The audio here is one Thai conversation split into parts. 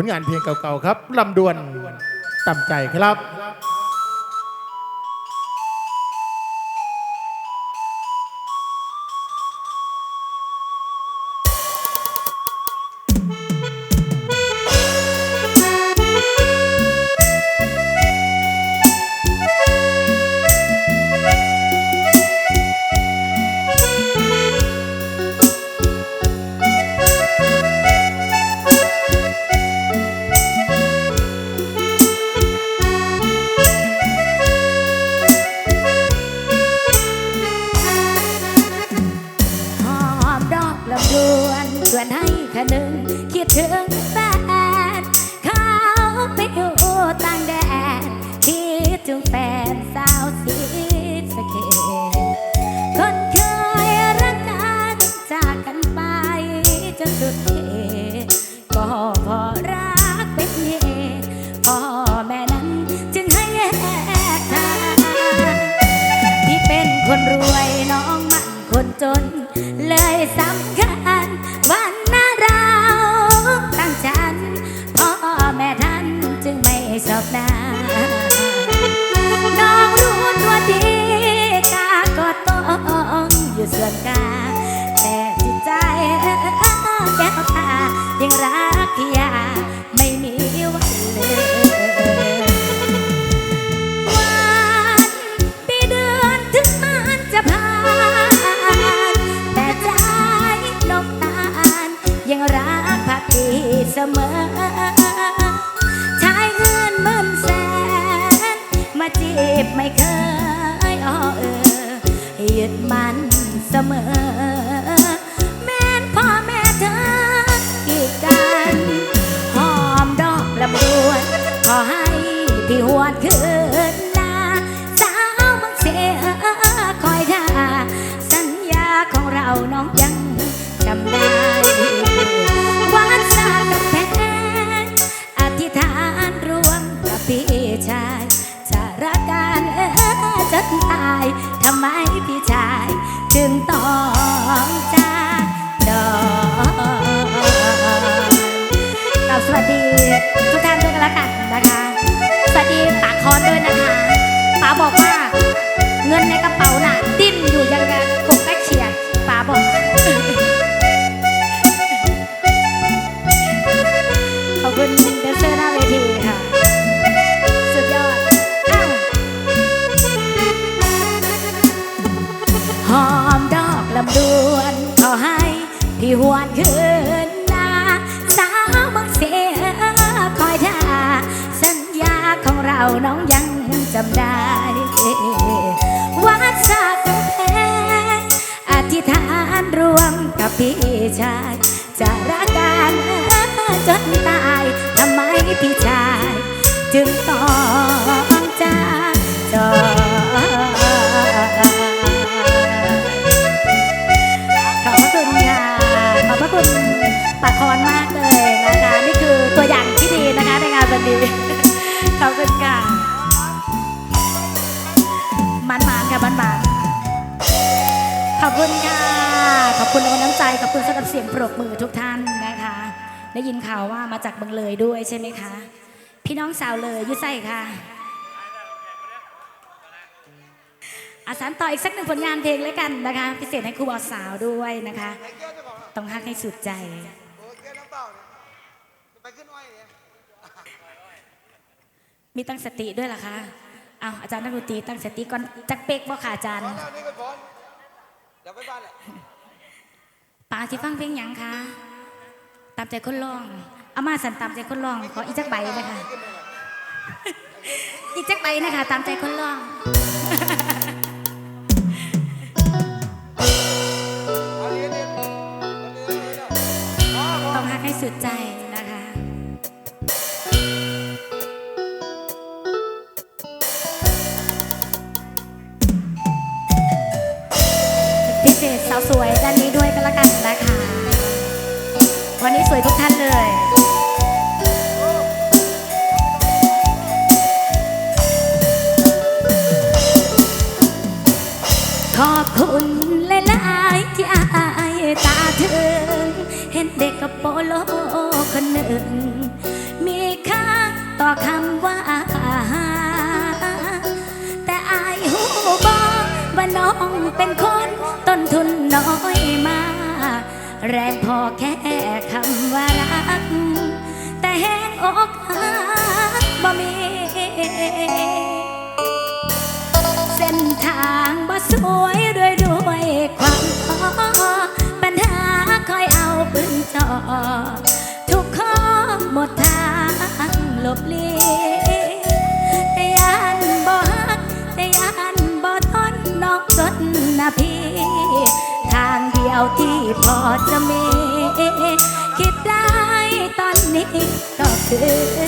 ผลงานเพลงเก่าๆครับลำดวนต่ำใจครับ ของเราน้องยังจำได้ วัดสากัแพงอธิษฐานรวมกับพี่ชาย จะรักกันจนตายทำไมพี่ชาย จึงต้องจากจอ ขอบคุณค่ะมันมานค่ะมันมานขอบคุณค่ะ ขอบคุณในน้ำใจ ขอบคุณสำหรับเสียงปรบมือทุกท่านนะคะ ได้ยินข่าวว่ามาจากเมืองเลยด้วยใช่ไหมคะ พี่น้องสาวเลยยุ่ใส่ค่ะ อาสานต่ออีกสักหนึ่งผลงานเพลงแล้วกันนะคะ พิเศษให้ครูบอสาวด้วยนะคะ ต้องฮักให้สุดใจ โอ้ยแก้น้ำเปล่าเนี่ยจะไปขึ้นอ้อยเนี่ย มีตั้งสติด้วยเหรอคะเอาอาจารย์นักดนตรีตั้งสติก่อนจักเป๊กบ่ค่ะอาจารย์พร้อแล้วนี่ก็พอมเดี๋ยวไปบ้านแหละป่าที่ฟังเพลงหยังคะ ตามใจคนร้องอามาสันตามใจคนร้อง ขออีจักใบนะคะ อีจักใบนะคะ ตามใจคนร้อง เอาเรียนเรียนเรียนเรียนเรียนอ๋อพอต้องฮักให้สุดใจ สวยด้านนี้ด้วยก็แล้วกันนะคะ วันนี้สวยทุกท่านเลยขอบคุณหลายๆที่อายตาถึงเห็นเด็กกับโปโลคนหนึ่ง มีค่าต่อคำว่า แต่อายหูบอกว่าน้องเป็นคน น้อยมา แรงพอแค่คำว่ารัก แต่แห้งอกหักบ่มี เส้นทางบ่สวยด้วยด้วยความ take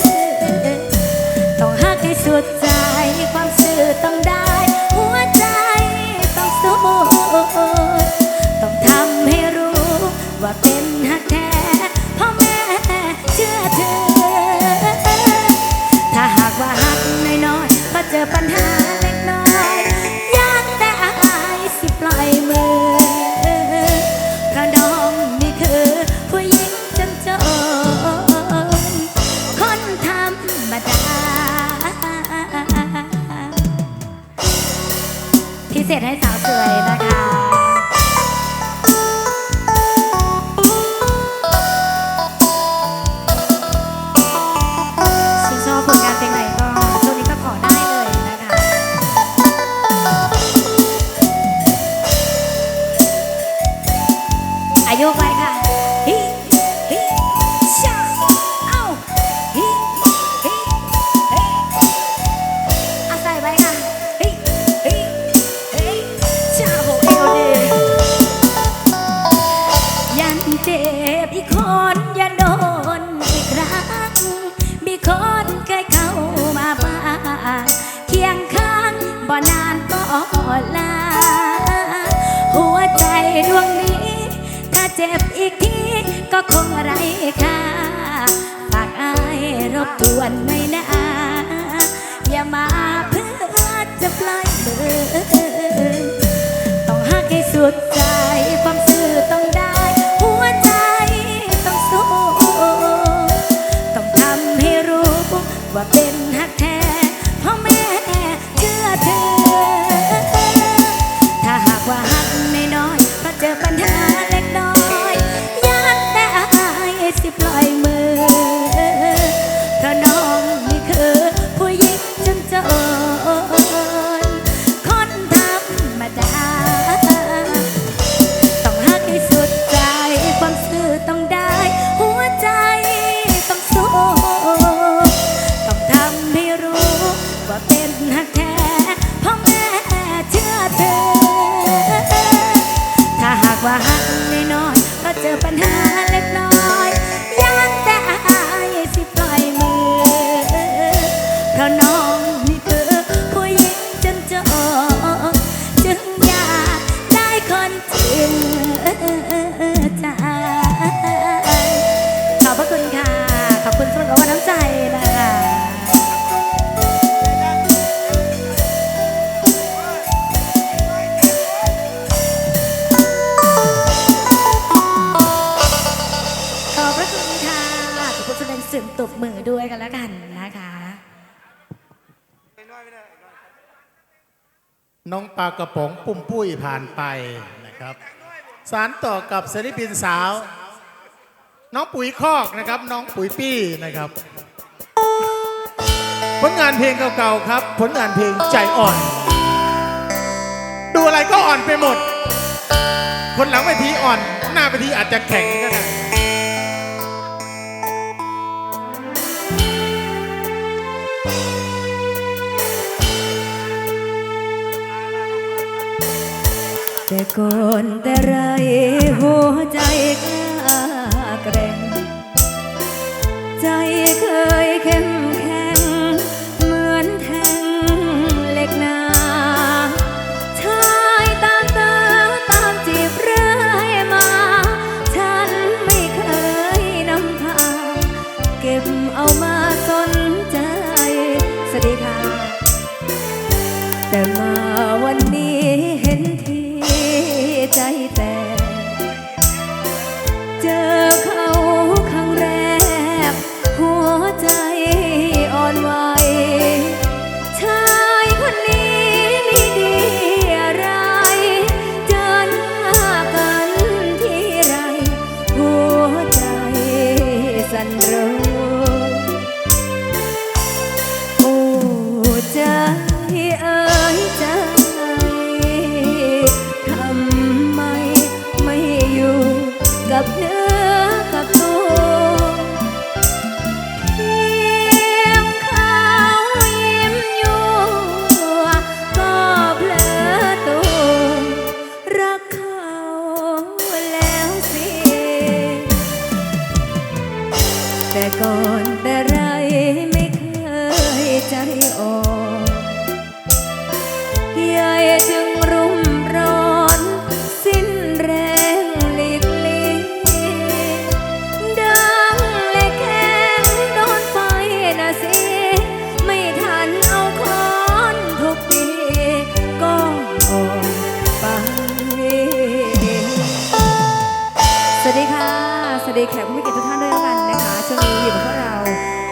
ปวดไม่นะอย่ามาเพื่อจะปล่อยมือต้องหักให้สุดใจความซื่อต้องได้ หัวใจต้องสู้ ต้องทำให้รู้ว่าเป็น ปากระป๋องปุ่มปุ้ยผ่านไปนะครับ สารต่อกับศิลปินสาว น้องปุ๋ยคอกนะครับ น้องปุ๋ยปี้นะครับ ผลงานเพลงเก่าๆครับ ผลงานเพลงใจอ่อน ดูอะไรก็อ่อนไปหมด คนหลังเวทีอ่อน หน้าเวทีอาจจะแข็งก็ได้ แต่ก่อนแต่ไรหัวใจกล้าแกร่งใจเค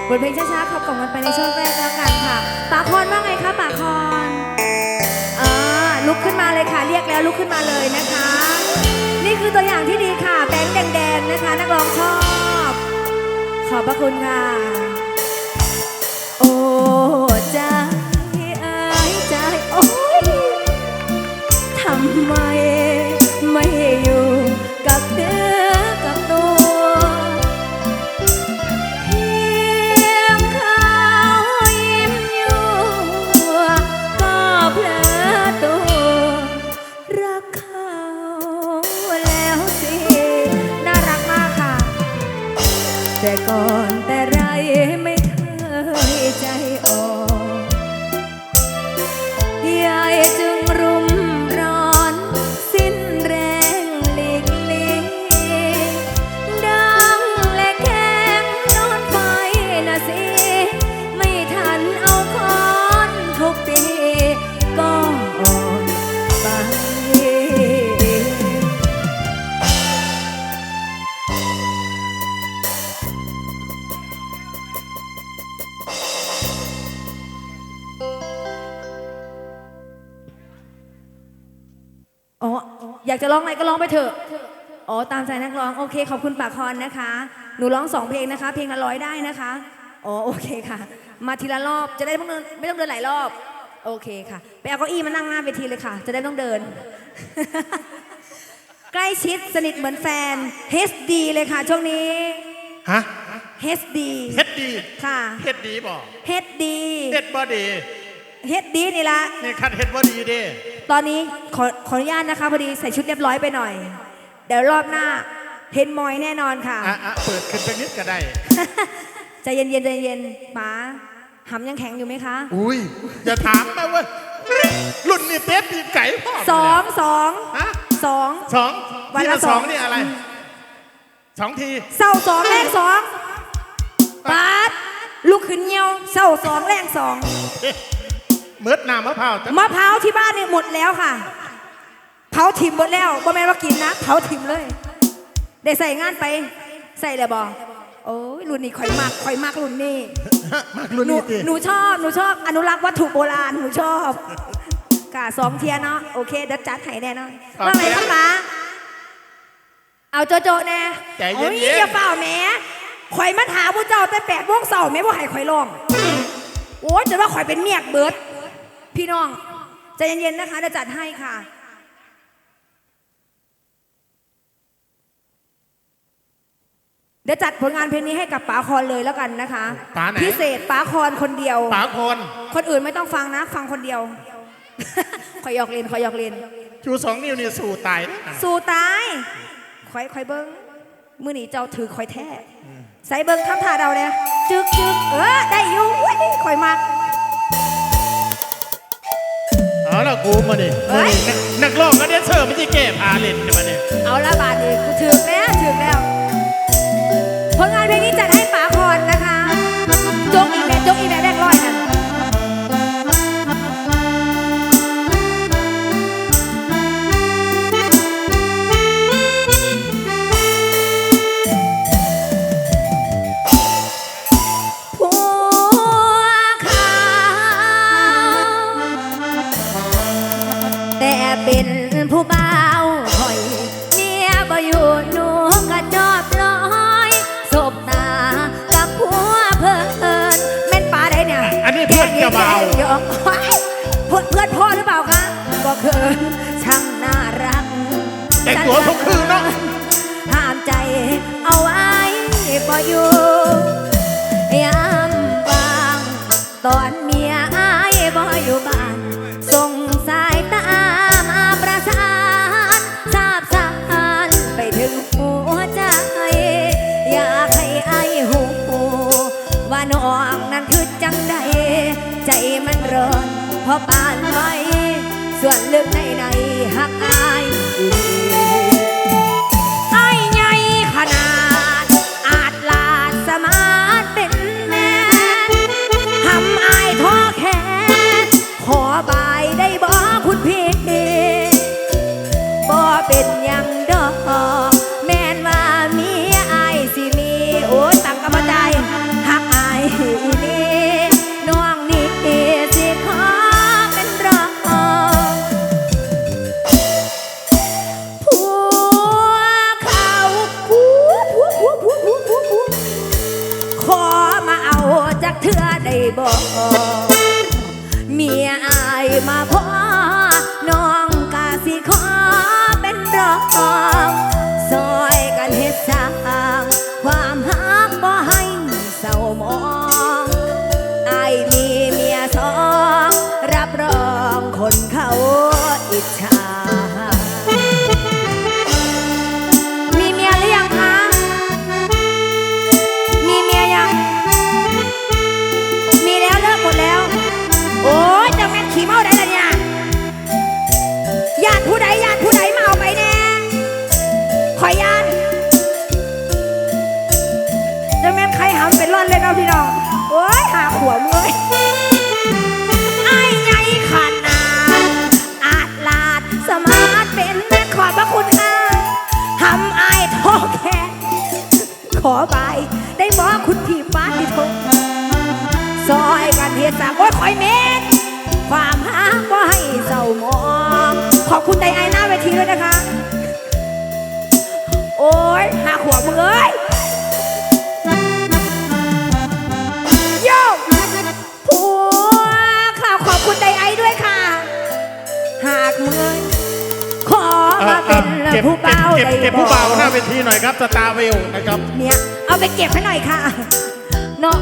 บทเพลงช้าๆขับกล่อมกันไปในช่วงแรกแล้วกันค่ะปาคอนว่าไงคะปาคอนอ่าลุกขึ้นมาเลยค่ะ เรียกแล้วลุกขึ้นมาเลยนะคะ นี่คือตัวอย่างที่ดีค่ะ แบงค์แดงๆนะคะ นักร้องชอบ ขอบพระคุณค่ะ อ๋ออยากจะร้องอะไรก็ร้องไปเถอะอ๋อตามใจนักร้องโอเคขอบคุณปากคอนนะคะ หนูร้องสองเพลงนะคะ เพลงละร้อยได้นะคะอ๋อโอเคค่ะ มาทีละรอบจะได้ไม่ต้องเดินไม่ต้องเดินหลายรอบ โอเคค่ะไปเอาเก้าอี้มานั่งหน้าเวทีเลยค่ะ จะได้ไม่ต้องเดิน ใกล้ชิดสนิทเหมือนแฟน HD เลยค่ะ ช่วงนี้ ฮะ HD เฮ็ดดีค่ะ เฮ็ดดีบ่ HD เฮ็ดบ่ดี HD นี่ละนี่คัดเฮ็ดบ่ดีเด้ ตอนนี้ขอขออนุญาตนะคะพอดีใส่ชุดเรียบร้อยไปหน่อย เดี๋ยวรอบหน้าเห็นมอยแน่นอนค่ะ อะอะเปิดขึ้นไปนิดก็ได้ ใจเย็นๆใจเย็นป๋าหำยังแข็งอยู่ไหมคะอุ้ย อย่าถามนะเว้ยรุ่นนี้เต๊ปีกไก่พ่อสองสองฮะสอง สองวันทีละละสสอองง นี่อะไรสองทีเศร้าสองแรงสองปาดลูกขึ้นเหี่ยวเศร้าสองแรงสอง เมิดน้ำมะพร้าวแต่มะพร้าวที่บ้านเนี่ยหมดแล้วค่ะ เผาถิ่มหมดแล้วบ่แม่นว่ากินนะ เผาถิ่มเลย ได้ใส่งานไป ใส่เลยบอโอ้ยรุ่นนี้ข่อยมากข่อยมากรุ่นนี้มากรุ่นหนูนี้ทีหนูชอบหนูชอบอนุรักษ์วัตถุโบราณหนูชอบกะสองเทียเนาะโอเคเดี๋ยวจัดให้แน่นอนว่าไงครับป้าเอาโจโจแน่ใจเย็นโอ้เย็นอย่าเฝ้าแหม่ข่อยมาถามผู้เจ้าแต่แปดโมงเสาร์แม่บ่ให้ข่อยร้องโอ้ยจะว่าข่อยเป็นเมียกเบิด พี่น้องใจเย็นๆนะคะเดี๋ยวจัดให้ค่ะ เดี๋ยวจัดผลงานเพลงนี้ให้กับป๋าคอนเลยแล้วกันนะคะป๋าไหน พิเศษป๋าคอนคนเดียว ป๋าคนคนอื่นไม่ต้องฟังนะ ฟังคนเดียว ขอยหยอกเล่นขอยหยอกเล่นชูสองนิ้วนี่สู่ตายนะสู่ตายคอยคอยเบิ้งมือหนีเจ้าถือคอยแท้ ใส่เบิ้งคำท่าเราเนี่ยจึกจึกเออได้อยู่อุ๊ยคอยมาก เอาละกูมาดิเอ้ยนักนักร้องก็เดนเซอร์ไม่ใช่แก้พาเล่นเนี่ยมาเนี่ยเอาละบาทนี้กูถึงแล้วถึงแล้วผลงานเพลงนี้จัดให้ป๋าคอนนะคะ จงอีแม่จงอีแม่ ผู้บ่าวคอยเมียบ่อยู่หนูก็จอบลอยสบตากับผัวเพิ่นแม่นปลาได้เนี่ยอันนี้เพื่อนเจ้าบ่าวแกงยอกว้ายเพื่อนเพื่อนพ่อหรือเปล่าคะก็เขินช่างน่ารักแต่งตัวทุกคืนเนาะห้ามใจเอาไว้บ่อยู่ย มันร้อนเพอปานไว้ส่วนลึกในในหักอาย อิ บาย ได้บอคุณพี่ฟ้าที่ทงซอยกันเฮ็ดสางโอ้ยคอยเม็ดความหาก็ให้เศร้าหมอง ขอบคุณไดไอหน้าเวทีด้วยนะคะ โอ้ยหาขวบมึงเอ้ย ก็บผู้เบาเก็บเก็บผู้เบาหน้าเวทีหน่อยครับสตาร์เวลนะครับเนี่ยเอาไปเก็บให้หน่อยค่ะเนาะ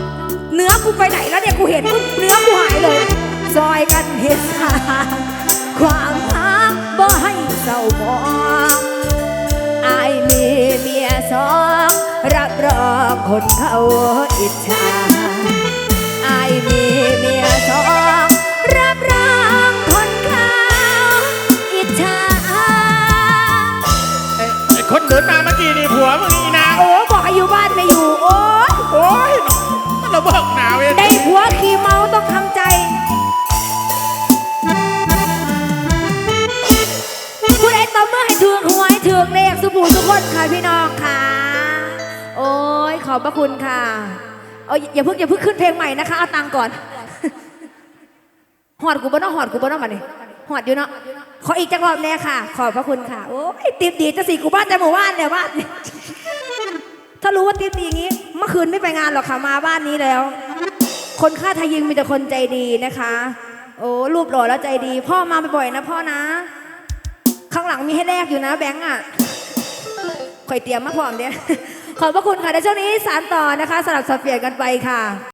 เนื้อกูไปไหนแล้วเนี่ยกูเห็นปุ๊บเนื้อกูหายเลยซอยกันเห็นทางความรักบ่ให้เศร้าหมองอายมีเมียสองรับรองคนเขา คนค่ะพี่น้องค่ะ โอ้ยขอบพระคุณค่ะเอาอย่าเพิ่งอย่าเพิ่งขึ้นเพลงใหม่นะคะเอาตังก่อนหอดกูบ่เนาะหอดกูบ่เนาะมาดิหอดอยู่เนาะขออีกจักรอบแน่ค่ะ ขอบพระคุณค่ะ โอ้ยติดดีจะสี่กูบ้านแต่หมู่บ้านเนี่ยบ้านถ้ารู้ว่าติดดีอย่างนี้ เมื่อคืนไม่ไปงานหรอกค่ะมาบ้านนี้แล้ว คนค่าทายิงมีแต่คนใจดีนะคะ โอ้รูปหล่อแล้วใจดี พ่อมาบ่อยๆนะพ่อนะ ข้างหลังมีให้แลกอยู่นะแบงก์อะ ข่อยเตรียมมาพร้อมเนี่ยขอบพระคุณค่ะในช่วงนี้สารต่อนะคะสลับสับเปลี่ยนกันไปค่ะ